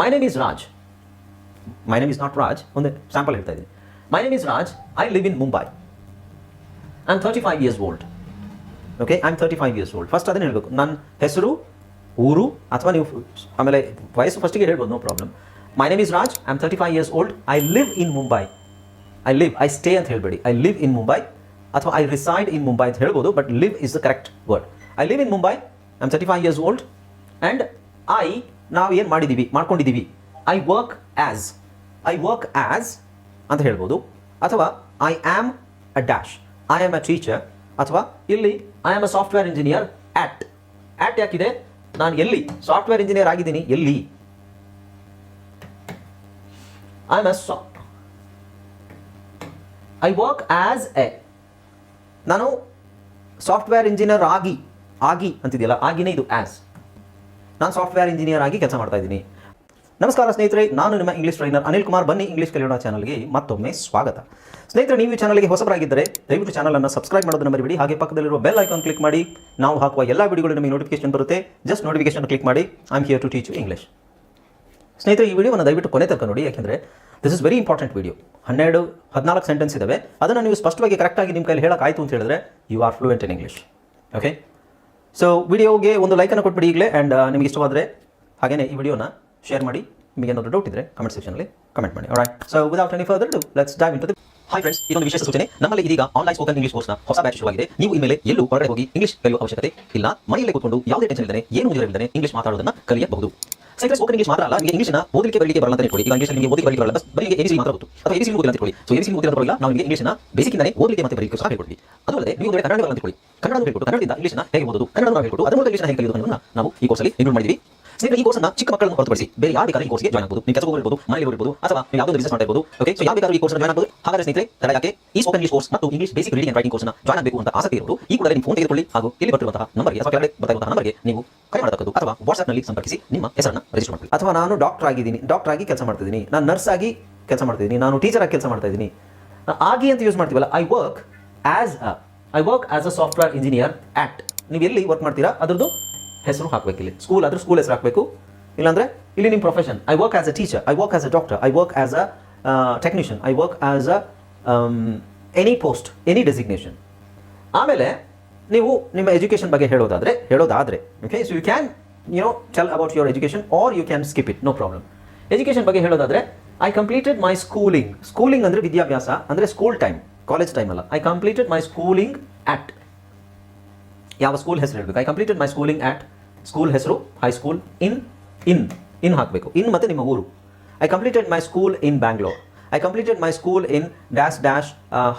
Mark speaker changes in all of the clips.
Speaker 1: My name is Raj my name is not Raj ಒಂದು sample ಹೇಳ್ತಾ ಇದ್ದೀನಿ. My name is Raj I live in Mumbai I am thirty five years old okay I am thirty five years old first ಅದನ್ನು ಹೇಳಬೇಕು. ನನ್ನ ಹೆಸರು, ಊರು, ಅಥವಾ ನೀವು ಆಮೇಲೆ ವಯಸ್ಸು ಫಸ್ಟಿಗೆ ಹೇಳ್ಬೋದು no problem my name is Raj I am thirty five years old I live in Mumbai I live I stay ಅಂತ ಹೇಳಬೇಡಿ. ಐ ಲಿವ್ ಇನ್ ಮುಂಬೈ ಅಥವಾ ಐ ರಿಸೈಡ್ ಇನ್ ಮುಂಬೈ ಅಂತ ಹೇಳ್ಬೋದು but live is the correct word I live in Mumbai I am thirty five years old and I ನಾವು ಏನು ಮಾಡಿದ್ದೀವಿ ಮಾಡ್ಕೊಂಡಿದ್ದೀವಿ I work as I work as ಅಂತ ಹೇಳ್ಬೋದು. ಅಥವಾ I am a dash I am a teacher ಅಥವಾ ಇಲ್ಲಿ I am a software engineer at at ಯಾಕಿದೆ? ನಾನು ಎಲ್ಲಿ? ಸಾಫ್ಟ್ವೇರ್ ಇಂಜಿನಿಯರ್ ಆಗಿದ್ದೀನಿ. ಎಲ್ಲಿ? ಐ ಆಮ್ ಅ ಸಾ ಐ ವರ್ಕ್ ಆ್ಯಸ್ ಎ ನಾನು ಸಾಫ್ಟ್ವೇರ್ ಇಂಜಿನಿಯರ್ ಆಗಿ ಆಗಿ ಅಂತಿದೆಯಲ್ಲ? ಆಗಿನೇ ಇದು ಆಸ್ ನಾನು ಸಾಫ್ಟ್ವೇರ್ ಇಂಜಿನಿಯರ್ ಆಗಿ ಕೆಲಸ ಮಾಡ್ತಾ ಇದ್ದೀನಿ. ನಮಸ್ಕಾರ ಸ್ನೇಹಿತರೆ, ನಾನು ನಿಮ್ಮ ಇಂಗ್ಲಿಷ್ ಟ್ರೈನರ್ ಅನಿಲ್ ಕುಮಾರ್. ಬನ್ನಿ ಇಂಗ್ಲಿಷ್ ಕಲಿಯೋಣ ಚಾನಲ್ಗೆ ಮತ್ತೊಮ್ಮೆ ಸ್ವಾಗತ. ಸ್ನೇಹಿತರೆ, ನೀವು ಈ ಚಾನಲ್ಗೆ ಹೊಸಬರಾಗಿದ್ದರೆ ದಯವಿಟ್ಟು ಚಾನಲನ್ನು ಸಬ್ಸ್ಕ್ರೈಬ್ ಮಾಡೋದನ್ನು ಮರಿಬೇಡಿ. ಹಾಗೆ ಪಕ್ಕದಲ್ಲಿರುವ ಬೆಲ್ ಐಕಾನ್ ಕ್ಲಿಕ್ ಮಾಡಿ. ನಾವು ಹಾಕುವ ಎಲ್ಲ ವಿಡಿಯೋಗಳು ನಿಮಗೆ ನೋಟಿಫಿಕೇಶನ್ ಬರುತ್ತೆ. ಜಸ್ಟ್ ನೋಟಿಫಿಕೇಶನ್ ಕ್ಲಿಕ್ ಮಾಡಿ. I am here to teach you English ಸ್ನೇಹಿತರೆ, ಈ ವಿಡಿಯೋವನ್ನು ದಯವಿಟ್ಟು ಕೊನೆ ತನಕ ನೋಡಿ. ಯಾಕೆಂದರೆ this is very important video ಹನ್ನೆರಡು, ಹದಿನಾಲ್ಕು ಸೆಂಟೆನ್ಸ್ ಇದಾವೆ. ಅದನ್ನು ನೀವು ಸ್ಪಷ್ಟವಾಗಿ ಕರೆಕ್ಟಾಗಿ ನಿಮ್ಮ ಕೈಲಿ ಹೇಳೋಕ್ಕಾಯ್ತು ಅಂತ ಹೇಳಿದ್ರೆ you are fluent in English okay so ವಿಡಿಯೋಗೆ ಒಂದು ಲೈಕನ್ನು ಕೊಟ್ಬಿಡಿ ಈಗಲೇ ಆ್ಯಂಡ್ ನಿಮಗೆ ಇಷ್ಟವಾದರೆ ಹಾಗೆಯೇ ಈ ವಿಡಿಯೋನ ಶೇರ್ ಮಾಡಿ. ನಿಮಗೆ ಏನಾದರೂ ಡೌಟ್ ಇದ್ದರೆ ಕಮೆಂಟ್ ಸೆಕ್ಷನಲ್ಲಿ ಕಮೆಂಟ್ ಮಾಡಿ. Right so without any further do let's dive into hi friends ಇದೊಂದು ವಿಶೇಷ ಸೂಚನೆ. ನಮ್ಮಲ್ಲಿ ಇದೀಗ ಆನ್ಲೈನ್ ಸ್ಪೋಕನ್ ಇಂಗ್ಲಿಷ್ ಕೋರ್ಸ್ನ ಹೊಸ ಬ್ಯಾಚ್ ಶುರುವಾಗಿದೆ. ನೀವು ಇನ್ಮೇಲೆ ಎಲ್ಲೂ ಹೊರಗಡೆ ಹೋಗಿ ಇಂಗ್ಲಿಷ್ ಕಲಿಯುವ ಅವಶ್ಯಕತೆ ಇಲ್ಲ. ಮನೆಯಲ್ಲೇ ಕೂತ್ಕೊಂಡು ಯಾವುದೇ ಟೆನ್ಷನ್ ಇಲ್ಲದೆ ಏನು ಇಲ್ಲದೆ ಇಂಗ್ಲಿಷ್ ಮಾತಾಡೋದನ್ನ ಕಲಿಯಬಹುದು. ಇಂಗ್ಲಿಷ್ ಮಾತ್ರ ಅಲ್ಲ, ನಿಮಗೆ ಇಂಗ್ಲಿಷ್ನ ಓದಲಿಕ್ಕೆ ಬರಲಿಕ್ಕೆ ಬರಲ್ಲ ಅಂತ ಇಟ್ಕೊಳ್ಳಿ ಈಗ ಇಂಗ್ಲಿಷ್ ನಿಮಗೆ ಓದಲಿಕ್ಕೆ ಬರಲ್ಲ ಬರೀ ಎಬಿಸಿ ಮಾತ್ರ ಗೊತ್ತು. ಅಥವಾ ಎಬಿಸಿ ಓದಿಲ್ಲ ಅಂತ ಎಬಿಸಿ ಬರಲ್ಲ, ನಾವು ನಿಮಗೆ ಮತ್ತೆ ಅಲ್ಲದೆ ನೀವು ಕನ್ನಡ ಬರಲ್ಲ ಅಂತ ಕನ್ನಡ ಹೇಳ್ಕೊಟ್ಟು, ಕನ್ನಡದಿಂದ ಇಂಗ್ಲಿಷ್ನ ಹೇಗೆ ಓದೋದು? ಕನ್ನಡ ಹೇಳ್ಕೊಟ್ಟು ಮೂಲಕ ನಾವು ಈ ಕೋರ್ಸಲ್ಲಿ ಇನ್ಕ್ಲೂಡ್ ಮಾಡಿದ್ವಿ. ಸ್ನೇಹಿತರೆ ಈ ಕೋರ್ಸ್ನ ಚಿಕ್ಕ ಮಕ್ಕಳನ್ನು ಹೊರತುಪಡಿಸಿ ಬೇರೆ ಯಾರು ಬೇಕಾದ್ರೆ ಈ ಕೋರ್ಸ್ಗೆ ಜಾಯ್ನ್ ಆಗಬಹುದು ನಿಮ್ಮ ಕೆಲಸ ಇರ್ಬೋದು ಮನೆಯಲ್ಲಿ ಇರಬಹುದು ಅಥವಾ ನೀವು ಯಾವುದೋ ಬಿಸಿನೆಸ್ ಮಾಡ್ತಾ ಇರ್ಬೋದು ಓಕೆ ಸೊ ಯಾವ ಬೇಕಾದ್ರೂ ಈ ಕೋರ್ಸ್ ಜಾಯ್ನ್ ಆಗಬಹುದು ಹಾಗಾದ್ರೆ ಸ್ನೇಹಿತರೆ, ತಡ ಯಾಕೆ? ಈ ಸ್ಪೋಕನ್ ಇಂಗ್ಲಿಷ್ ಕೋರ್ಸ್ ಮತ್ತು ಇಂಗ್ಲಿಷ್ ಬೇಸಿಕ್ ರೀಡಿಂಗ್ ರೈಟಿಂಗ್ ಕೋರ್ಸ್ನ ಜಾಯ್ನ್ ಆಗಬೇಕು ಅಂತ ಆಸಕ್ತಿ ಇರೋರು, ಈ ಕೂಡ ನಿಮ್ಮ ಫೋನ್ ತೆಗೆದುಕೊಳ್ಳಿ ಹಾಗೂ ಇಲ್ಲಿ ಬರ್ತಿರುವಂತಹ ನಂಬರ್ಗೆ ಅಥವಾ ಕೆಳಗಡೆ ಬರ್ತಾ ಇರುವಂತಹ ನಂಬರ್ಗೆ ನೀವು ಕರೆ ಮಾಡತಕ್ಕದ್ದು ಅಥವಾ ವಾಟ್ಸ್ಆಪ್ನಲ್ಲಿ ಸಂಪರ್ಕಿಸಿ ನಿಮ್ಮ ಹೆಸರನ್ನು ರಿಜಿಸ್ಟರ್ ಮಾಡಿ ಅಥವಾ ನಾನು ಡಾಕ್ಟರ್ ಆಗಿದ್ದೀನಿ ಡಾಕ್ಟರ್ ಆಗಿ ಕೆಲಸ ಮಾಡ್ತಿದ್ದೀನಿ, ನಾನು ನರ್ಸ್ ಆಗಿ ಕೆಲಸ ಮಾಡ್ತಿದ್ದೀನಿ, ನಾನು ಟೀಚರ್ ಆಗಿ ಕೆಲಸ ಮಾಡ್ತಾ ಇದ್ದೀನಿ ಆಗಿ ಅಂತ ಯೂಸ್ ಮಾಡ್ತೀವಲ್ಲ I work as a I work as a software engineer act ನೀವು ಎಲ್ಲಿ ವರ್ಕ್ ಮಾಡ್ತೀರಾ? ಅದ್ರದ್ದು ಹೆಸರು ಹಾಕಬೇಕು ಇಲ್ಲಿ. ಸ್ಕೂಲ್ ಆದ್ರೆ ಸ್ಕೂಲ್ ಹೆಸರು ಹಾಕಬೇಕು. ಇಲ್ಲಾಂದ್ರೆ ಇಲ್ಲಿ ನಿಮ್ಮ profession I work as a teacher I work as a doctor I work as a technician I work as a any post any designation ಆಮೇಲೆ ನೀವು ನಿಮ್ಮ ಎಜುಕೇಷನ್ ಬಗ್ಗೆ ಹೇಳೋದಾದ್ರೆ ಹೇಳೋದಾದ್ರೆ okay so you can you know tell about your education or you can skip it no problem education ಬಗ್ಗೆ ಹೇಳೋದಾದ್ರೆ I completed my schooling schooling ಅಂದರೆ ವಿದ್ಯಾಭ್ಯಾಸ, ಅಂದರೆ ಸ್ಕೂಲ್ ಟೈಮ್ ಕಾಲೇಜ್ ಟೈಮ್ ಅಲ್ಲ. I completed my schooling at ಯಾವ school ಹೆಸರು ಹೇಳಬೇಕು? I completed my schooling at school ಹೆಸರು high school in in in ಹಾಕಬೇಕು. ಇನ್ ಮತ್ತೆ ನಿಮ್ಮ ಊರು. I completed my school in Bangalore I completed my school in dash dash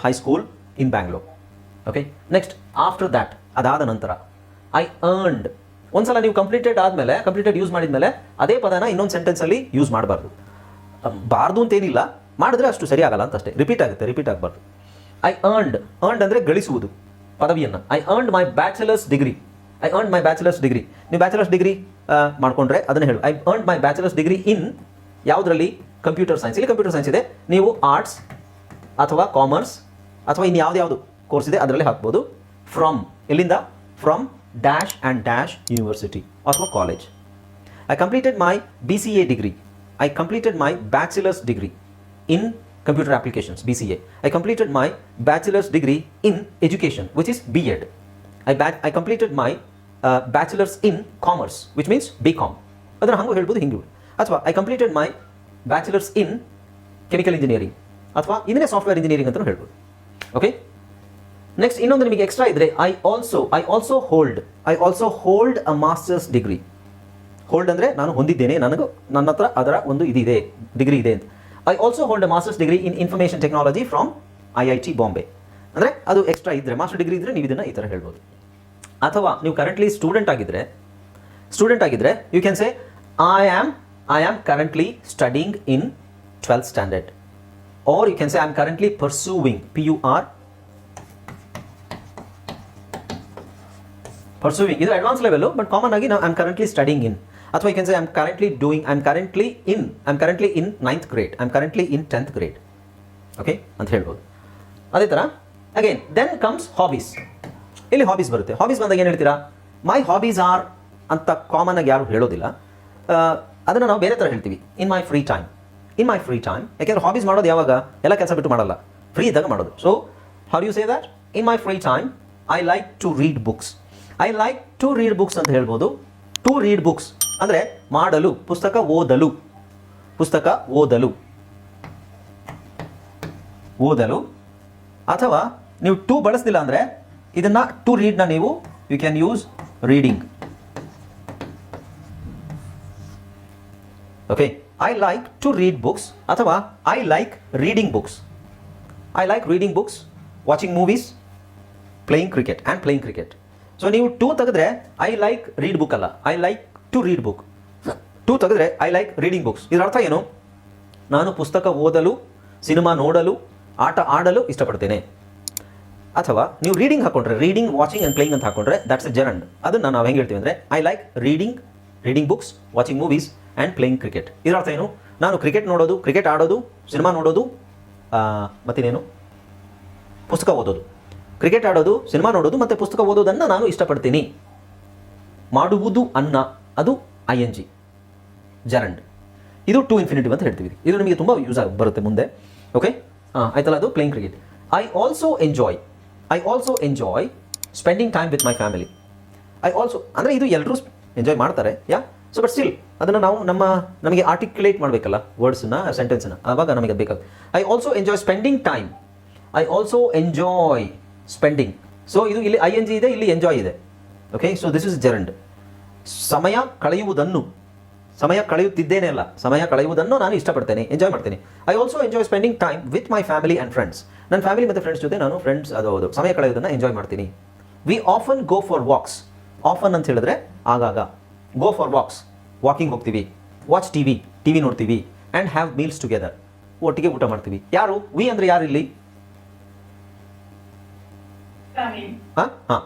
Speaker 1: high school in Bangalore okay next after that ಅದಾದ ನಂತರ I earned ಒಂದ್ಸಲ ನೀವು completed ಆದಮೇಲೆ ಕಂಪ್ಲೀಟೆಡ್ ಯೂಸ್ ಮಾಡಿದ್ಮೇಲೆ, ಅದೇ ಪದನ ಇನ್ನೊಂದು ಸೆಂಟೆನ್ಸಲ್ಲಿ ಯೂಸ್ ಮಾಡಬಾರ್ದು. ಬಾರ್ದು ಅಂತೇನಿಲ್ಲ ಮಾಡಿದ್ರೆ ಅಷ್ಟು ಸರಿ ಆಗಲ್ಲ ಅಂತ ಅಷ್ಟೇ. ರಿಪೀಟ್ ಆಗುತ್ತೆ ರಿಪೀಟ್ ಆಗಬಾರ್ದು. ಐ ಅರ್ನ್ಡ್ ಅರ್ನ್ಡ್ ಅಂದರೆ ಗಳಿಸುವುದು. ಪದವಿಯನ್ನು. I earned my bachelor's degree I earn my bachelor's degree ನೀವು ಬ್ಯಾಚುಲರ್ಸ್ ಡಿಗ್ರಿ ಮಾಡ್ಕೊಂಡ್ರೆ ಅದನ್ನು ಹೇಳು. I earn my bachelor's degree in ಯಾವುದರಲ್ಲಿ? ಕಂಪ್ಯೂಟರ್ ಸೈನ್ಸ್ ಇಲ್ಲಿ ಕಂಪ್ಯೂಟರ್ ಸೈನ್ಸ್ ಇದೆ. ನೀವು ಆರ್ಟ್ಸ್ ಅಥವಾ ಕಾಮರ್ಸ್ ಅಥವಾ ಇನ್ನು ಯಾವ್ದು ಕೋರ್ಸ್ ಇದೆ, ಅದರಲ್ಲಿ ಹಾಕ್ಬೋದು. ಫ್ರಮ್ ಎಲ್ಲಿಂದ? From dash and dash university ಅಥವಾ college I completed my B C A degree I completed my bachelor's degree in computer applications B C A I completed my bachelor's degree in education which is B Ed I ಬ್ಯಾ I completed my uh, in commerce which means B Com ಅದನ್ನು ಹಂಗೂ ಹೇಳ್ಬೋದು ಹಿಂಗೆ ಅಥವಾ I completed my bachelor's in chemical engineering ಅಥವಾ ಇದನ್ನೇ software engineering ಅಂತ ಹೇಳ್ಬೋದು. ಓಕೆ ನೆಕ್ಸ್ಟ್ ಇನ್ನೊಂದು ನಿಮಗೆ ಎಕ್ಸ್ಟ್ರಾ ಇದ್ರೆ I also I also hold I also hold a master's degree hold ಅಂದರೆ ನಾನು ಹೊಂದಿದ್ದೇನೆ ನನಗೂ ನನ್ನ ಹತ್ರ ಅದರ ಒಂದು ಇದಿದೆ ಡಿಗ್ರಿ ಇದೆ ಅಂತ. I also hold a master's degree in information technology from I I T Bombay ಅಂದರೆ ಅದು ಎಕ್ಸ್ಟ್ರಾ ಇದ್ದರೆ ಮಾಸ್ಟರ್ ಡಿಗ್ರಿ ಇದ್ದರೆ ನೀವು ಇದನ್ನು ಈ ಥರ ಹೇಳ್ಬೋದು. ಅಥವಾ ನೀವು ಕರೆಂಟ್ಲಿ ಸ್ಟೂಡೆಂಟ್ ಆಗಿದ್ರೆ ಸ್ಟೂಡೆಂಟ್ ಆಗಿದ್ರೆ you can say I am I am currently studying in twelfth standard or you can say I am currently pursuing P U or pursuing ಇದು ಅಡ್ವಾನ್ಸ್ ಲೆವೆಲ್ ಬಟ್ ಕಾಮನ್ ಆಗಿ ನಾವು I'm currently studying in ಅಥವಾ you can say I'm currently doing I'm currently in I'm currently in ninth grade I'm currently in tenth grade okay ಅಂತ ಹೇಳ್ಬೋದು. ಅದೇ ಥರ again then comes hobbies ಇಲ್ಲಿ hobbies ಬರುತ್ತೆ. Hobbies ಬಂದಾಗ ಏನು ಹೇಳ್ತೀರಾ? ಮೈ ಹಾಬೀಸ್ ಆರ್ ಅಂತ ಕಾಮನ್ ಆಗಿ ಯಾರು ಹೇಳೋದಿಲ್ಲ. ಅದನ್ನು ನಾವು ಬೇರೆ ಥರ ಹೇಳ್ತೀವಿ. In my free time in my free time ಯಾಕೆಂದ್ರೆ ಹಾಬೀಸ್ ಮಾಡೋದು ಯಾವಾಗ? ಎಲ್ಲ ಕೆಲಸ ಬಿಟ್ಟು ಮಾಡಲ್ಲ. ಫ್ರೀ ಇದ್ದಾಗ ಮಾಡೋದು. So how you say that in my free time I like to read books I like to read books ಅಂತ ಹೇಳ್ಬೋದು. ಟು ರೀಡ್ ಬುಕ್ಸ್ ಅಂದರೆ ಮಾಡಲು, ಪುಸ್ತಕ ಓದಲು. ಪುಸ್ತಕ ಓದಲು. ಓದಲು. ಅಥವಾ ನೀವು ಟು ಬಳಸ್ತಿಲ್ಲ ಅಂದರೆ ಇದನ್ನು ಟು ರೀಡ್ನ ನೀವು you can use reading okay I like to read books ಅಥವಾ I like reading books I like reading books watching movies playing cricket and playing cricket so ನೀವು ಟೂ ತೆಗೆದ್ರೆ ಐ ಲೈಕ್ ರೀಡ್ ಬುಕ್ ಅಲ್ಲ. I like to read book to ತೆಗೆದ್ರೆ I like reading books ಇದರ ಅರ್ಥ ಏನು? ನಾನು ಪುಸ್ತಕ ಓದಲು, ಸಿನಿಮಾ ನೋಡಲು, ಆಟ ಆಡಲು ಇಷ್ಟಪಡ್ತೇನೆ. ಅಥವಾ ನೀವು ರೀಡಿಂಗ್ ಹಾಕೊಂಡ್ರೆ ರೀಡಿಂಗ್ ವಾಚಿಂಗ್ ಆ್ಯಂಡ್ ಪ್ಲೇಯಿಂಗ್ ಅಂತ ಹಾಕೊಂಡ್ರೆ ದಟ್ಸ್ ಎ ಜರಂಡ್ ಅದನ್ನು ನಾವು ಹೆಂಗೆ ಹೇಳ್ತೀವಿ ಅಂದರೆ I like reading reading books watching movies and playing cricket ಇದರ ಅರ್ಥ ಏನು? ನಾನು ಕ್ರಿಕೆಟ್ ನೋಡೋದು ಕ್ರಿಕೆಟ್ ಆಡೋದು ಸಿನಿಮಾ ನೋಡೋದು ಮತ್ತಿನೇನು ಮತ್ತಿನ್ನೇನು? ಪುಸ್ತಕ ಓದೋದು. ಕ್ರಿಕೆಟ್ ಆಡೋದು ಸಿನಿಮಾ ನೋಡೋದು ಮತ್ತು ಪುಸ್ತಕ ಓದೋದನ್ನು ನಾನು ಇಷ್ಟಪಡ್ತೀನಿ. ಮಾಡುವುದು ಅನ್ನ, ಅದು ಐ ಎನ್ ಜಿ ಜರಂಡ್ ಇದು ಟು ಇನ್ಫಿನಿಟಿವ್ ಅಂತ ಹೇಳ್ತೀವಿ. ಇದು ನಿಮಗೆ ತುಂಬ ಯೂಸ್ ಆಗಿ, ಬರುತ್ತೆ ಮುಂದೆ. ಓಕೆ ಹಾಂ ಆಯ್ತಲ್ಲ ಅದು? Playing cricket I also enjoy I also enjoy spending time with my family I also ಅಂದರೆ ಇದು ಎಲ್ಲರೂ ಎಂಜಾಯ್ ಮಾಡ್ತಾರೆ ಯಾ ಸೊ ಬಟ್ ಸ್ಟಿಲ್ ಅದನ್ನು ನಾವು ನಮ್ಮ, ನಮಗೆ ಆರ್ಟಿಕ್ಯುಲೇಟ್ ಮಾಡಬೇಕಲ್ಲ ವರ್ಡ್ಸನ್ನ ಸೆಂಟೆನ್ಸನ್ನ ಆವಾಗ ನಮಗೆ ಬೇಕಾಗುತ್ತೆ. I also enjoy spending time I also enjoy spending so ಇದು ಇಲ್ಲಿ ಐ ಎನ್ ಜಿ ಇದೆ, ಇಲ್ಲಿ ಎಂಜಾಯ್ ಇದೆ. Okay so this is gerund ಸಮಯ ಕಳೆಯುವುದನ್ನು ಸಮಯ ಕಳೆಯುತ್ತಿದ್ದೇನೆ ಅಲ್ಲ. ಸಮಯ ಕಳೆಯುವುದನ್ನು ನಾನು ಇಷ್ಟಪಡ್ತೇನೆ. ಎಂಜಾಯ್ ಮಾಡ್ತೇನೆ. I also enjoy spending time with my family and friends ನನ್ನ ಫ್ಯಾಮಿಲಿ ಮತ್ತು ಫ್ರೆಂಡ್ಸ್ ಜೊತೆ ನಾನು ಫ್ರೆಂಡ್ಸ್ ಅದು ಹೌದು. ಸಮಯ ಕಳೆಯೋದನ್ನು ಎಂಜಾಯ್ ಮಾಡ್ತೀನಿ. We often go for walks often ಅಂತ ಹೇಳಿದ್ರೆ ಆಗಾಗ. ಗೋ ಫಾರ್ ವಾಕ್ಸ್ ವಾಕಿಂಗ್ ಹೋಗ್ತೀವಿ. Watch T V T V ನೋಡ್ತೀವಿ. ಆ್ಯಂಡ್ ಹ್ಯಾವ್ ಮೀಲ್ಸ್ ಟುಗೆದರ್ ಒಟ್ಟಿಗೆ ಊಟ ಮಾಡ್ತೀವಿ. ಯಾರು? ವಿ ಅಂದರೆ ಯಾರು ಇಲ್ಲಿ. ಹಾಂ? ಹಾಂ.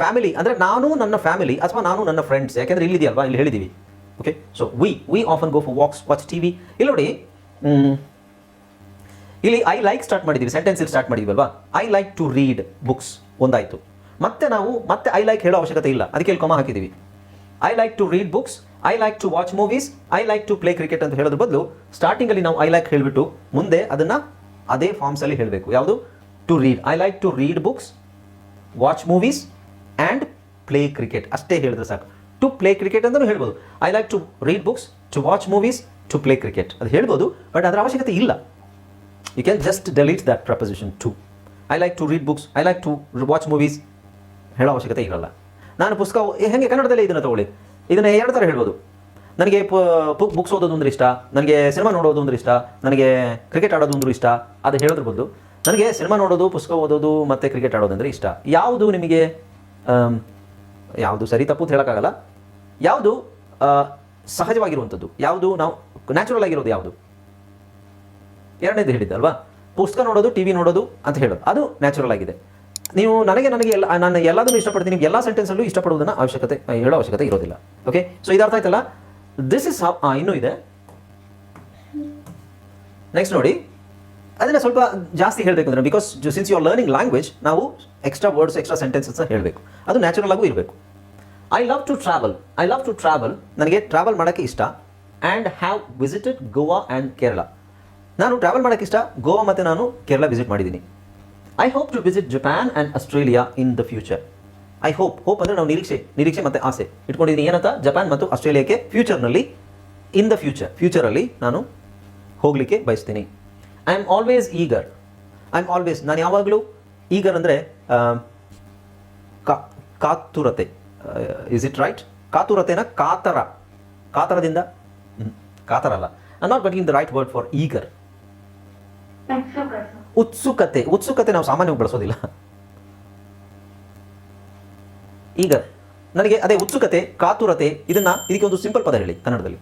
Speaker 1: ಫ್ಯಾಮಿಲಿ ಅಂದರೆ ನಾನು ನನ್ನ ಫ್ಯಾಮಿಲಿ ಅಥವಾ ನಾನು ನನ್ನ ಫ್ರೆಂಡ್ಸ್ ಯಾಕೆಂದ್ರೆ ಇಲ್ಲಿದೆಯಲ್ವಾ ಇಲ್ಲಿ ಹೇಳಿದ್ದೀವಿ okay so we we often go for walks watch T V ಇಲ್ಲಿ ನೋಡಿ ಇಲ್ಲಿ ಐ ಲೈಕ್ ಸ್ಟಾರ್ಟ್ ಮಾಡಿದ್ದೀವಿ ಸೆಂಟೆನ್ಸ್ ಇಲ್ಲಿ start ಮಾಡಿದ್ವಲ್ವಾ? I like to read books ಒಂದಾಯಿತು. ಮತ್ತೆ ನಾವು, ಮತ್ತೆ ಐ ಲೈಕ್ ಹೇಳೋ ಅವಶ್ಯಕತೆ ಇಲ್ಲ. ಅದಕ್ಕೆ ಕೊಮ ಹಾಕಿದ್ದೀವಿ I like to read books I like to watch movies I like to play cricket ಅಂತ ಹೇಳೋದ್ರ ಬದಲು ಸ್ಟಾರ್ಟಿಂಗಲ್ಲಿ ನಾವು ಐ ಲೈಕ್ ಹೇಳಿಬಿಟ್ಟು ಮುಂದೆ ಅದನ್ನು ಅದೇ ಫಾರ್ಮ್ಸಲ್ಲಿ ಹೇಳಬೇಕು. ಯಾವುದು? To read I like to read books watch movies and play cricket ಅಷ್ಟೇ ಹೇಳಿದ್ರೆ ಸಾಕು. ಟು ಪ್ಲೇ ಕ್ರಿಕೆಟ್ ಅಂತಲೂ ಹೇಳ್ಬೋದು. I like to read books to watch movies to play cricket ಅದು ಹೇಳ್ಬೋದು ಬಟ್ ಅದರ ಅವಶ್ಯಕತೆ ಇಲ್ಲ. You can just delete that preposition to I like to read books I like to watch movies ಹೇಳೋ ಅವಶ್ಯಕತೆ ಇರಲ್ಲ. ನಾನು ಪುಸ್ತಕ ಹೆಂಗೆ ಕನ್ನಡದಲ್ಲೇ ಇದನ್ನು ತಗೊಳ್ಳಿ. ಇದನ್ನು ಎರಡು ಥರ ಹೇಳ್ಬೋದು. ನನಗೆ ಬುಕ್ಸ್ ಓದೋದು ಅಂದ್ರೆ ಇಷ್ಟ, ನನಗೆ ಸಿನಿಮಾ ನೋಡೋದು ಅಂದ್ರೆ ಇಷ್ಟ, ನನಗೆ ಕ್ರಿಕೆಟ್ ಆಡೋದು ಅಂದ್ರೆ ಇಷ್ಟ, ಅದು ಹೇಳೋದ್ರ ಬದಲು ನನಗೆ ಸಿನಿಮಾ ನೋಡೋದು, ಪುಸ್ತಕ ಓದೋದು ಮತ್ತು ಕ್ರಿಕೆಟ್ ಆಡೋದು ಅಂದರೆ ಇಷ್ಟ. ಯಾವುದು ನಿಮಗೆ ಯಾವುದು ಸರಿ ತಪ್ಪು ಅಂತ ಹೇಳೋಕ್ಕಾಗಲ್ಲ. ಯಾವುದು ಸಹಜವಾಗಿರುವಂಥದ್ದು. ಯಾವುದು, ನಾವು ನ್ಯಾಚುರಲ್ ಆಗಿರೋದು ಯಾವುದು? ಎರಡನೇದು ಹೇಳಿದ್ದೆ ಅಲ್ವಾ? ಪುಸ್ತಕ ನೋಡೋದು ಟಿ ವಿ ನೋಡೋದು ಅಂತ ಹೇಳೋದು. ಅದು ನ್ಯಾಚುರಲ್ ಆಗಿದೆ. ನೀವು ನನಗೆ ನನಗೆ ಎಲ್ಲ, ನಾನು ಎಲ್ಲದನ್ನು ಇಷ್ಟಪಡ್ತೀನಿ ಎಲ್ಲ ಸೆಂಟೆನ್ಸಲ್ಲೂ ಇಷ್ಟಪಡುವುದನ್ನು ಅವಶ್ಯಕತೆ, ಹೇಳೋ ಅವಶ್ಯಕತೆ ಇರೋದಿಲ್ಲ. ಓಕೆ ಸೊ ಇದು ಅರ್ಥ ಆಯ್ತಲ್ಲ ದಿಸ್ ಇಸ್ ಇನ್ನೂ ಇದೆ. ನೆಕ್ಸ್ಟ್ ನೋಡಿ. ಅದನ್ನ ಸ್ವಲ್ಪ ಜಾಸ್ತಿ ಹೇಳಬೇಕು ಅಂದರೆ because since you are learning language ನಾವು ಎಕ್ಸ್ಟ್ರಾ ವರ್ಡ್ಸ್ ಎಕ್ಸ್ಟ್ರಾ ಸೆಂಟೆನ್ಸಸ್ ಹೇಳಬೇಕು. ಅದು ನ್ಯಾಚುರಲ್ ಆಗೂ ಇರಬೇಕು. I love to travel I love to travel ನನಗೆ ಟ್ರಾವೆಲ್ ಮಾಡೋಕ್ಕೆ ಇಷ್ಟ. And have visited Goa and Kerala ನಾನು ಟ್ರಾವೆಲ್ ಮಾಡೋಕ್ಕೆ ಇಷ್ಟ. ಗೋವಾ ಮತ್ತು ನಾನು ಕೇರಳ ವಿಸಿಟ್ ಮಾಡಿದ್ದೀನಿ. I hope to visit Japan and Australia in the future I hope hope ಅಂದರೆ ನಾವು ನಿರೀಕ್ಷೆ ನಿರೀಕ್ಷೆ ಮತ್ತು ಆಸೆ ಇಟ್ಕೊಂಡಿದ್ದೀನಿ. ಏನಂತ? ಜಪಾನ್ ಮತ್ತು ಆಸ್ಟ್ರೇಲಿಯಾಕ್ಕೆ ಫ್ಯೂಚರ್ನಲ್ಲಿ ಇನ್ ದ ಫ್ಯೂಚರ್ ಫ್ಯೂಚರಲ್ಲಿ ನಾನು ಹೋಗಲಿಕ್ಕೆ ಬಯಸ್ತೀನಿ. I am always eager I am always ನಾನು ಯಾವಾಗಲೂ ಈಗರ್ ಅಂದರೆ ಕಾತುರತೆ. ಇಸ್ ಇಟ್ ರೈಟ್ ಕಾತುರತೆನ ಕಾತರ. ಕಾತರದಿಂದ ಕಾತರ ಅಲ್ಲ. I not in the right word for eager.
Speaker 2: ಉತ್ಸುಕತೆ.
Speaker 1: ಉತ್ಸುಕತೆ ನಾವು ಸಾಮಾನ್ಯವಾಗಿ ಬಳಸೋದಿಲ್ಲ. ಈಗ ನನಗೆ ಅದೇ ಉತ್ಸುಕತೆ, ಕಾತುರತೆ, ಇದನ್ನ ಇದಕ್ಕೆ ಒಂದು ಸಿಂಪಲ್ ಪದ ಹೇಳಿ ಕನ್ನಡದಲ್ಲಿ.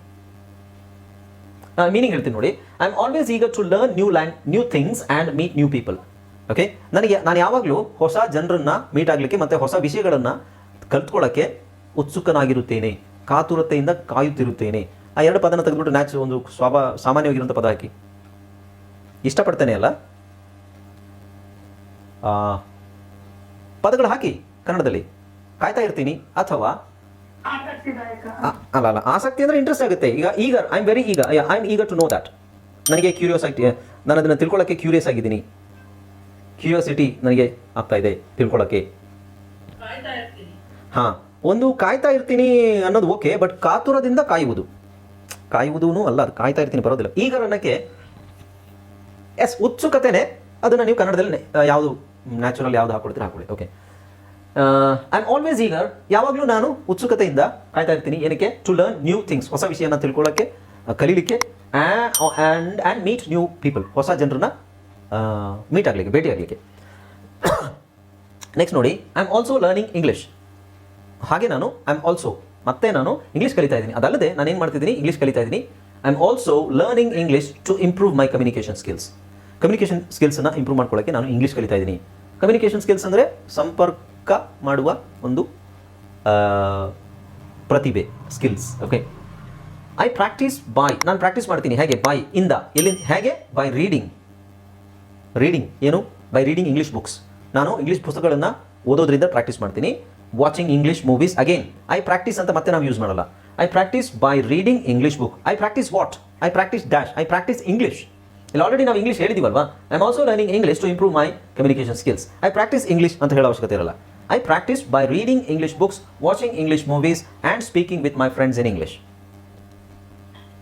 Speaker 1: ಮೀನಿಂಗ್ ಹೇಳ್ತೀನಿ ನೋಡಿ. I am always eager to learn new land new things and meet new people okay ನನಗೆ, ನಾನು ಯಾವಾಗಲೂ ಹೊಸ ಜನರನ್ನ ಮೀಟ್ ಆಗಲಿಕ್ಕೆ ಮತ್ತು ಹೊಸ ವಿಷಯಗಳನ್ನು ಕಲ್ತ್ಕೊಳ್ಳೋಕ್ಕೆ ಉತ್ಸುಕನಾಗಿರುತ್ತೇನೆ ಕಾತುರತೆಯಿಂದ ಕಾಯುತ್ತಿರುತ್ತೇನೆ. ಆ ಎರಡು ಪದನ ತೆಗೆದುಬಿಟ್ಟು ನ್ಯಾಚ್ ಒಂದು ಸ್ವಾಭ ಸಾಮಾನ್ಯವಾಗಿರುವಂಥ ಪದ ಹಾಕಿ. ಇಷ್ಟಪಡ್ತೇನೆ ಅಲ್ಲ? ಪದಗಳು ಹಾಕಿ ಕನ್ನಡದಲ್ಲಿ. ಕಾಯ್ತಾ ಇರ್ತೀನಿ ಅಥವಾ ಅಲ್ಲ ಅಲ್ಲ ಆಸಕ್ತಿ ಅಂದರೆ ಇಂಟ್ರೆಸ್ಟ್ ಆಗುತ್ತೆ. ಈಗ ಈಗ ಐ ಆಮ್ ವೆರಿ ಈಗ ಐ ಆಮ್ ಈಗ ಟು ನೋ ದ್ಯಾಟ್ ನನಗೆ ಕ್ಯೂರಿಯಾಸಿಟಿ ನಾನು ಅದನ್ನು ತಿಳ್ಕೊಳ್ಳೋಕ್ಕೆ ಕ್ಯೂರಿಯಸ್ ಆಗಿದ್ದೀನಿ. ಕ್ಯೂರಿಯಾಸಿಟಿ ನನಗೆ ಆಗ್ತಾ ಇದೆ ತಿಳ್ಕೊಳ್ಳೋಕ್ಕೆ ಹಾಂ, ಒಂದು ಕಾಯ್ತಾ ಇರ್ತೀನಿ ಅನ್ನೋದು ಓಕೆ ಬಟ್ ಕಾತುರದಿಂದ ಕಾಯುವುದು. ಕಾಯುವುದೂ ಅಲ್ಲ, ಅದು ಕಾಯ್ತಾ ಇರ್ತೀನಿ ಬರೋದಿಲ್ಲ ಈಗ ನನಗೆ ಎಸ್ ಉತ್ಸುಕತೆನೇ ಅದನ್ನು ನೀವು ಕನ್ನಡದಲ್ಲಿ ಯಾವುದು ನ್ಯಾಚುರಲ್ ಯಾವುದು ಹಾಕೊಳ್ತೀರ ಹಾಕೊಳ್ಳಿ okay I am always eager ಯಾವಾಗಲೂ ನಾನು ಉತ್ಸುಕತೆಯಿಂದ ಕಾಯ್ತಾ ಇರ್ತೀನಿ. ಏನಕ್ಕೆ? ಟು ಲರ್ನ್ ನ್ಯೂ ಥಿಂಗ್ಸ್ ಹೊಸ ವಿಷಯನ ತಿಳ್ಕೊಳ್ಳೋಕ್ಕೆ ಕಲೀಲಿಕ್ಕೆ and and meet new people ಹೊಸ ಜನರನ್ನ ಮೀಟ್ ಆಗಲಿಕ್ಕೆ, ಭೇಟಿ ಆಗಲಿಕ್ಕೆ. ನೆಕ್ಸ್ಟ್ ನೋಡಿ I am also learning English ಹಾಗೆ ನಾನು ಐ ಆಮ್ ಆಲ್ಸೋ ಮತ್ತೆ ನಾನು ಇಂಗ್ಲೀಷ್ ಕಲಿತಾ ಇದ್ದೀನಿ. ಅದಲ್ಲದೆ ನಾನು ಏನು ಮಾಡ್ತಿದ್ದೀನಿ? ಇಂಗ್ಲೀಷ್ ಕಲಿತಾ ಇದ್ದೀನಿ. I am also learning English to improve my communication skills communication ಸ್ಕಿಲ್ಸನ್ನ improve ಮಾಡ್ಕೊಳ್ಳೋಕ್ಕೆ ನಾನು ಇಂಗ್ಲೀಷ್ ಕಲಿತಾ ಇದ್ದೀನಿ. ಕಮ್ಯುನಿಕೇಷನ್ ಸ್ಕಿಲ್ಸ್ ಅಂದರೆ ಸಂಪರ್ಕ ಮಾಡುವ ಒಂದು ಪ್ರತಿಭೆ skills okay I practice by ನಾನು ಪ್ರಾಕ್ಟೀಸ್ ಮಾಡ್ತೀನಿ. ಹೇಗೆ? ಬಾಯ್ ಇಂದ. ಎಲ್ಲಿ ಹೇಗೆ? ಬೈ ರೀಡಿಂಗ್ ರೀಡಿಂಗ್ ಏನು? ಬೈ ರೀಡಿಂಗ್ ಇಂಗ್ಲೀಷ್ ಬುಕ್ಸ್ ನಾನು ಇಂಗ್ಲೀಷ್ ಪುಸ್ತಕಗಳನ್ನು ಓದೋದ್ರಿಂದ ಪ್ರಾಕ್ಟೀಸ್ ಮಾಡ್ತೀನಿ. Watching English movies again I practice ಅಂತ ಮತ್ತೆ ನಾವು ಯೂಸ್ ಮಾಡಲ್ಲ. I practice by reading English book I practice what I practice dash I practice English ಇಲ್ಲಿ ಆಲ್ರೆಡಿ ನಾವು English ಹೇಳಿದೀವಲ್ವಾ? I am also learning English to improve my communication skills I practice English ಅಂತ ಹೇಳೋ ಅವಶ್ಯಕತೆ ಇರಲ್ಲ. I practice by reading English books watching English movies and speaking with my friends in English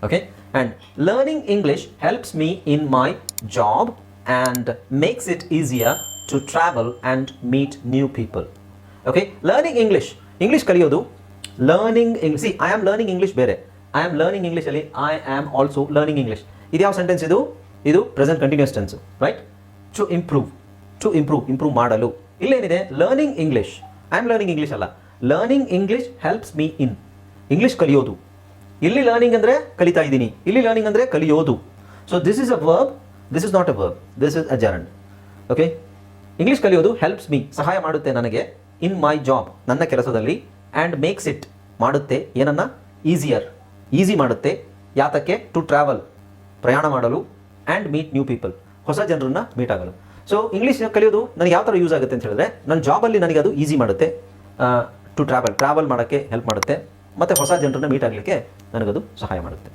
Speaker 1: okay? And learning english helps me in my job and makes it easier to travel and meet new people. Okay? Learning English English ಕಲಿಯೋದು. Learning English see I am learning English ಬೇರೆ. I am learning English ಅಲ್ಲಿ I am also learning English ಇದು ಯಾವ sentence ಇದು? ಇದು present continuous tense right to improve to improve improve ಮಾಡಲು. ಇಲ್ಲೇನಿದೆ? Learning English I am learning English ಅಲ್ಲ. Learning English helps me in English ಕಲಿಯೋದು. ಇಲ್ಲಿ learning ಅಂದರೆ ಕಲಿತಾ ಇದ್ದೀನಿ. ಇಲ್ಲಿ ಲರ್ನಿಂಗ್ ಅಂದರೆ ಕಲಿಯೋದು. So this is a verb this is not a verb this is a gerund okay English ಕಲಿಯೋದು ಹೆಲ್ಪ್ಸ್ ಮೀ ಸಹಾಯ ಮಾಡುತ್ತೆ ನನಗೆ. ಇನ್ ಮೈ ಜಾಬ್ ನನ್ನ ಕೆಲಸದಲ್ಲಿ ಆ್ಯಂಡ್ ಮೇಕ್ಸ್ ಇಟ್ ಮಾಡುತ್ತೆ ಏನನ್ನು? ಈಸಿಯರ್. ಈಸಿ ಮಾಡುತ್ತೆ ಯಾತಕ್ಕೆ? ಟು ಟ್ರಾವೆಲ್, ಪ್ರಯಾಣ ಮಾಡಲು ಆ್ಯಂಡ್ ಮೀಟ್ ನ್ಯೂ ಪೀಪಲ್. ಹೊಸ ಜನರನ್ನ ಮೀಟ್ ಆಗಲು. ಸೊ, ಇಂಗ್ಲೀಷ್ ಕಲಿಯೋದು ನನಗೆ ಯಾವ ಥರ ಯೂಸ್ ಆಗುತ್ತೆ ಅಂತ ಹೇಳಿದ್ರೆ, ನನ್ನ ಜಾಬಲ್ಲಿ ನನಗೆ ಅದು ಈಸಿ ಮಾಡುತ್ತೆ. To travel. ಟ್ರಾವೆಲ್ ಮಾಡೋಕ್ಕೆ ಹೆಲ್ಪ್ ಮಾಡುತ್ತೆ. ಮತ್ತು ಹೊಸ ಜನರನ್ನ ಮೀಟ್ ಆಗಲಿಕ್ಕೆ ನನಗದು ಸಹಾಯ ಮಾಡುತ್ತೆ.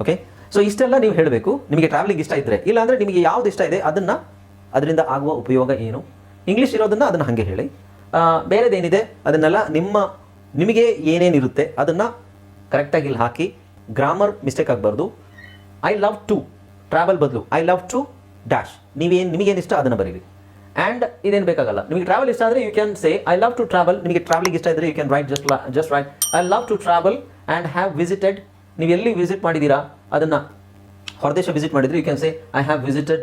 Speaker 1: ಓಕೆ? ಸೊ, ಇಷ್ಟೆಲ್ಲ ನೀವು ಹೇಳಬೇಕು. ನಿಮಗೆ ಟ್ರಾವೆಲಿಂಗ್ ಇಷ್ಟ ಇದ್ದರೆ ಇಲ್ಲಾಂದರೆ ನಿಮಗೆ ಯಾವ್ದು ಇಷ್ಟ ಇದೆ ಅದನ್ನು, ಅದರಿಂದ ಆಗುವ ಉಪಯೋಗ ಏನು? ಇಂಗ್ಲೀಷ್ ಇರೋದನ್ನು ಅದನ್ನು ಹಾಗೆ ಹೇಳಿ. ಬೇರೆದೇನಿದೆ? ಅದನ್ನೆಲ್ಲ ನಿಮ್ಮ, ನಿಮಗೆ ಏನೇನಿರುತ್ತೆ ಅದನ್ನು ಕರೆಕ್ಟಾಗಿ ಇಲ್ಲಿ ಹಾಕಿ ಗ್ರಾಮರ್ ಮಿಸ್ಟೇಕ್ ಆಗಬಾರ್ದು. ಐ ಲವ್ ಟು ಟ್ರಾವೆಲ್ ಬದಲು. ಐ ಲವ್ ಟು ಡ್ಯಾಶ್ ನೀವೇನು, ನಿಮಗೇನು ಇಷ್ಟ? ಅದನ್ನು ಬರೀರಿ. ಆ್ಯಂಡ್ ಇದೇನು ಬೇಕಾಗಲ್ಲ. ನಿಮಗೆ ಟ್ರಾವೆಲ್ ಇಷ್ಟ ಆದರೆ you can say I love to travel ನಿಮಗೆ ಟ್ರಾವೆಲಿಂಗ್ ಇಷ್ಟ ಇದ್ದರೆ you can write just just write I love to travel and have visited ನೀವು ಎಲ್ಲಿ ವಿಸಿಟ್ ಮಾಡಿದ್ದೀರಾ ಅದನ್ನು ಹೊರದೇಶ ವಿಸಿಟ್ ಮಾಡಿದರೆ you can say I have visited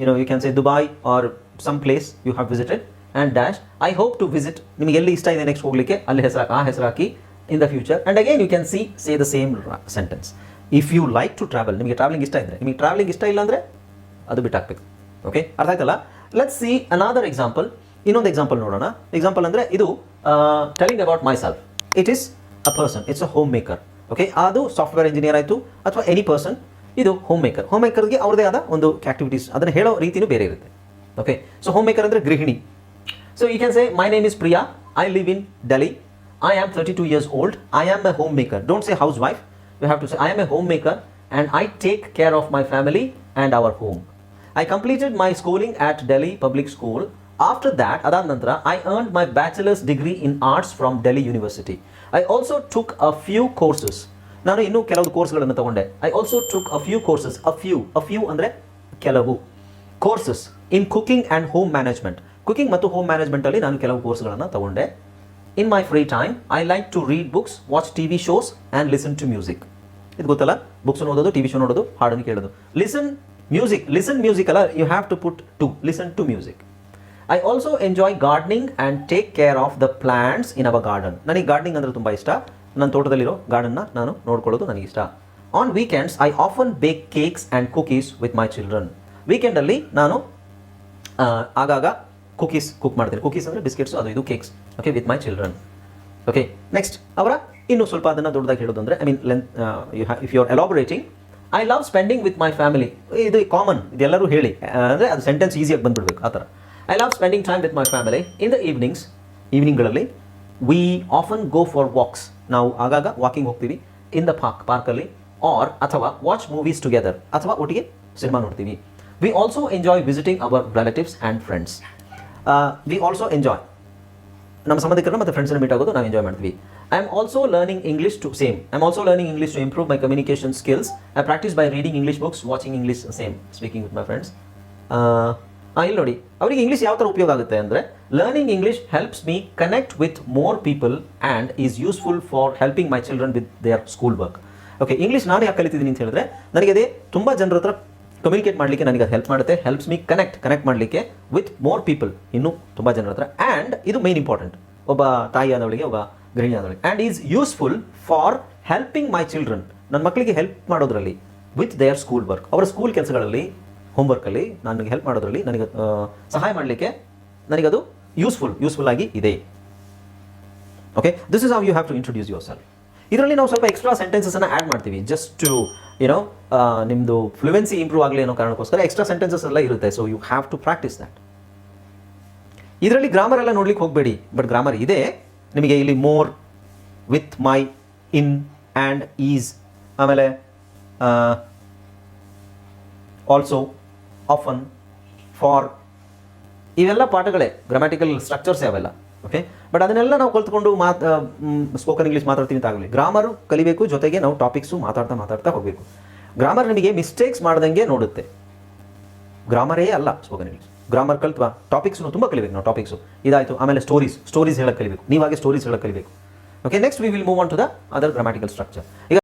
Speaker 1: you know you can say Dubai or some place you have visited and dash I hope to visit ನಿಮಗೆ ಎಲ್ಲಿ ಇಷ್ಟ ಇದೆ ನೆಕ್ಸ್ಟ್ ಹೋಗಲಿಕ್ಕೆ, ಅಲ್ಲಿ ಹೆಸರು ಆ ಹೆಸರು ಹಾಕಿ in the future and again you can see say the same sentence if you like to travel ನಿಮಗೆ ಟ್ರಾವೆಲಿಂಗ್ ಇಷ್ಟ ಇದ್ದರೆ ನಿಮಗೆ ಟ್ರಾವೆಲಿಂಗ್ ಇಷ್ಟ ಇಲ್ಲ ಅಂದರೆ ಅದು ಬಿಟ್ಟಾಕ್ಬೇಕು. ಓಕೆ ಅರ್ಥ ಆಯ್ತಲ್ಲ? ಲೆಟ್ಸ್ ಸಿ ಅನಾದರ್ ಎಕ್ಸಾಂಪಲ್ ಇನ್ನೊಂದು ಎಕ್ಸಾಂಪಲ್ ನೋಡೋಣ. ಎಕ್ಸಾಂಪಲ್ ಅಂದರೆ ಇದು telling about myself it is a person it's a home maker okay ಅದು ಸಾಫ್ಟ್ವೇರ್ ಇಂಜಿನಿಯರ್ ಆಯಿತು, ಅಥವಾ ಎನಿ ಪರ್ಸನ್ ಇದು ಹೋಮ್ ಮೇಕರ್ ಹೋಮ್ ಮೇಕರ್ಗೆ ಅವ್ರದೇ ಆದ ಒಂದು ಆಕ್ಟಿವಿಟೀಸ್ ಅದನ್ನು ಹೇಳೋ ರೀತಿಯೂ ಬೇರೆ ಇರುತ್ತೆ. ಓಕೆ ಸೊ ಹೋಮ್ ಮೇಕರ್ ಅಂದರೆ ಗೃಹಿಣಿ. My name is Priya I live in Delhi I am thirty two years old I am a home maker don't say house wife you have to say I am a home maker and I take care of my family and our home I completed my schooling at Delhi Public School. After that, ನಂತರ I earned my bachelor's degree in arts from Delhi University. I also took a few courses. ನಾನು ಇನ್ನೂ ಕೆಲವು ಕೋರ್ಸ್ಗಳನ್ನು ತಗೊಂಡೆ. I also took a few courses a few a few ಅಂದರೆ ಕೆಲವು. Courses in cooking and home management cooking ಮತ್ತು home ಮ್ಯಾನೇಜ್ಮೆಂಟಲ್ಲಿ ನಾನು ಕೆಲವು ಕೋರ್ಸ್ಗಳನ್ನು ತಗೊಂಡೆ. In my free time I like to read books watch TV shows and listen to music ಇದು ಗೊತ್ತಲ್ಲ? ಬುಕ್ಸ್ ಓದೋದು ಟಿ ವಿ ಶೋ ನೋಡೋದು, ಹಾಡನ್ನು ಕೇಳೋದು. ಲಿಸನ್ ಮ್ಯೂಸಿಕ್ ಲಿಸನ್ ಮ್ಯೂಸಿಕ್ ಅಲ್ಲ you have to put to listen to music I also enjoy gardening and take care of the plants in our garden ನನಗೆ gardening ಅಂದರೆ ತುಂಬ ಇಷ್ಟ. ನನ್ನ ತೋಟದಲ್ಲಿರೋ ಗಾರ್ಡನ್ನ ನಾನು ನೋಡ್ಕೊಳ್ಳೋದು ನನಗೆ ಇಷ್ಟ. On weekends I often bake cakes and cookies with my children ವೀಕೆಂಡಲ್ಲಿ ನಾನು ಆಗಾಗ ಕುಕೀಸ್ ಕುಕ್ ಮಾಡ್ತೀನಿ ಕುಕೀಸ್ ಅಂದರೆ ಬಿಸ್ಕೆಟ್ಸ್ ಅದು ಇದು cakes okay with my children okay next ಅವರ ಇನ್ನೂ ಸ್ವಲ್ಪ ಅದನ್ನು ದೊಡ್ಡದಾಗಿ ಹೇಳೋದು ಅಂದರೆ I mean length you if you are elaborating I love spending with my family ಇದು ಕಾಮನ್ ಇದೆಲ್ಲರೂ ಹೇಳಿ. ಅಂದರೆ ಅದು ಸೆಂಟೆನ್ಸ್ ಈಸಿಯಾಗಿ ಬಂದ್ಬಿಡ್ಬೇಕು, ಆ ಥರ. I love spending time with my family in the evenings ಈವ್ನಿಂಗ್ಗಳಲ್ಲಿ we often go for walks ನಾವು ಆಗಾಗ ವಾಕಿಂಗ್ ಹೋಗ್ತೀವಿ ಇನ್ ದ ಪಾರ್ಕ್ ಪಾರ್ಕಲ್ಲಿ ಆರ್ ಅಥವಾ ವಾಚ್ ಮೂವೀಸ್ ಟುಗೆದರ್ ಅಥವಾ ಒಟ್ಟಿಗೆ ಸಿನಿಮಾ ನೋಡ್ತೀವಿ. We also enjoy visiting our relatives and friends we also enjoy ನಮ್ಮ ಸಂಬಂಧಿಕರನ್ನ ಮತ್ತು ಫ್ರೆಂಡ್ಸನ್ನ ಮೀಟ್ ಆಗೋದು ನಾವು ಎಂಜಾಯ್ ಮಾಡ್ತೀವಿ. I am also learning English to same I am also learning English to improve my communication skills I practise by reading English books watching English same speaking with my friends ಇಲ್ಲಿ ನೋಡಿ. ಅವರಿಗೆ English ಯಾವ ಥರ ಉಪಯೋಗ ಆಗುತ್ತೆ ಅಂದರೆ learning English helps me connect with more people and is useful for helping my children with their school work okay English ನಾನು ಯಾಕೆ ಕಲಿತಿದ್ದೀನಿ ಅಂತ ಹೇಳಿದ್ರೆ, ನನಗೆ ಅದೇ ತುಂಬ ಜನರ ಹತ್ರ ಕಮ್ಯುನಿಕೇಟ್ ಮಾಡಲಿಕ್ಕೆ ನನಗೆ ಹೆಲ್ಪ್ ಮಾಡುತ್ತೆ ಹೆಲ್ಪ್ಸ್ ಮೀ ಕನೆಕ್ಟ್ ಕನೆಕ್ಟ್ ಮಾಡಲಿಕ್ಕೆ ವಿತ್ ಮೋರ್ ಪೀಪಲ್ ಇನ್ನೂ ತುಂಬ ಜನರ ಹತ್ರ. ಆ್ಯಂಡ್ ಇದು ಮೇನ್ ಇಂಪಾರ್ಟೆಂಟ್ ಒಬ್ಬ ತಾಯಿ ಆದವಳಿಗೆ, ಒಬ್ಬ ಗೃಹಿಣಿ ಆದವಳಿಗೆ. And is useful for helping my children ನನ್ನ ಮಕ್ಕಳಿಗೆ ಹೆಲ್ಪ್ ಮಾಡೋದ್ರಲ್ಲಿ ವಿತ್ ದೇರ್ ಸ್ಕೂಲ್ ವರ್ಕ್ ಅವರ ಸ್ಕೂಲ್ ಕೆಲಸಗಳಲ್ಲಿ ಹೋಮ್ವರ್ಕಲ್ಲಿ ನನಗೆ ಹೆಲ್ಪ್ ಮಾಡೋದ್ರಲ್ಲಿ ನನಗೆ ಸಹಾಯ ಮಾಡಲಿಕ್ಕೆ ನನಗದು ಯೂಸ್ಫುಲ್ ಯೂಸ್ಫುಲ್ ಆಗಿ ಇದೆ. Okay this is how you have to introduce yourself ಇದರಲ್ಲಿ ನಾವು ಸ್ವಲ್ಪ ಎಕ್ಸ್ಟ್ರಾ ಸೆಂಟೆನ್ಸಸ್ ಅನ್ನು ಆ್ಯಡ್ ಮಾಡ್ತೀವಿ. ಜಸ್ಟ್ ಟು ಯುನೋ ನಿಮ್ಮದು ಫ್ಲೂವೆನ್ಸಿ ಇಂಪ್ರೂವ್ ಆಗಲಿ ಅನ್ನೋ ಕಾರಣಕ್ಕೋಸ್ಕರ ಎಕ್ಸ್ಟ್ರಾ ಸೆಂಟೆನ್ಸಸ್ ಎಲ್ಲ ಇರುತ್ತೆ. So you have to practise that ಇದರಲ್ಲಿ ಗ್ರಾಮರ್ ಎಲ್ಲ ನೋಡ್ಲಿಕ್ಕೆ ಹೋಗಬೇಡಿ ಬಟ್ ಗ್ರಾಮರ್ ಇದೆ. ನಿಮಗೆ ಇಲ್ಲಿ more with my in and is ಆಮೇಲೆ ಆಲ್ಸೋ ಆಫನ್ ಫಾರ್ ಇವೆಲ್ಲ ಪಾಠಗಳೇ. ಗ್ರಾಮ್ಯಾಟಿಕಲ್ ಸ್ಟ್ರಕ್ಚರ್ಸ್ ಅವೆಲ್ಲ ಓಕೆ ಬಟ್ ಅದನ್ನೆಲ್ಲ ನಾವು ಕಲ್ತ್ಕೊಂಡು ಮಾತ್ ಸ್ಪೋಕನ್ ಇಂಗ್ಲೀಷ್ ಮಾತಾಡ್ತೀವಿ ಅಂತ ಆಗಲಿ. ಗ್ರಾಮರು ಕಲಿಬೇಕು, ಜೊತೆಗೆ ನಾವು ಟಾಪಿಕ್ಸು ಮಾತಾಡ್ತಾ ಮಾತಾಡ್ತಾ ಹೋಗಬೇಕು. ಗ್ರಾಮರ್ ನಿಮಗೆ ಮಿಸ್ಟೇಕ್ಸ್ ಮಾಡ್ದಂಗೆ ನೋಡುತ್ತೆ. ಗ್ರಾಮರೇ ಅಲ್ಲ ಸ್ಪೋಕನ್ ಇಂಗ್ಲೀಷ್ ಗ್ರಾಮರ್ ಕಲ್ತ್ವಾ ಟಾಪಿಕ್ಸ್ನು ತುಂಬ ಕಲಿಬೇಕು ನಾವು ಟಾಪಿಕ್ಸು ಇದಾಯಿತು, ಆಮೇಲೆ ಸ್ಟೋರೀಸ್ ಸ್ಟೋರೀಸ್ ಹೇಳಕ್ಕೆ ಕಲಿಬೇಕು. ನೀವಾಗೆ ಸ್ಟೋರೀಸ್ ಹೇಳಕ್ಕೆ ಕಲಿಬೇಕು. Okay next we will move on to the other grammatical structure ಈಗ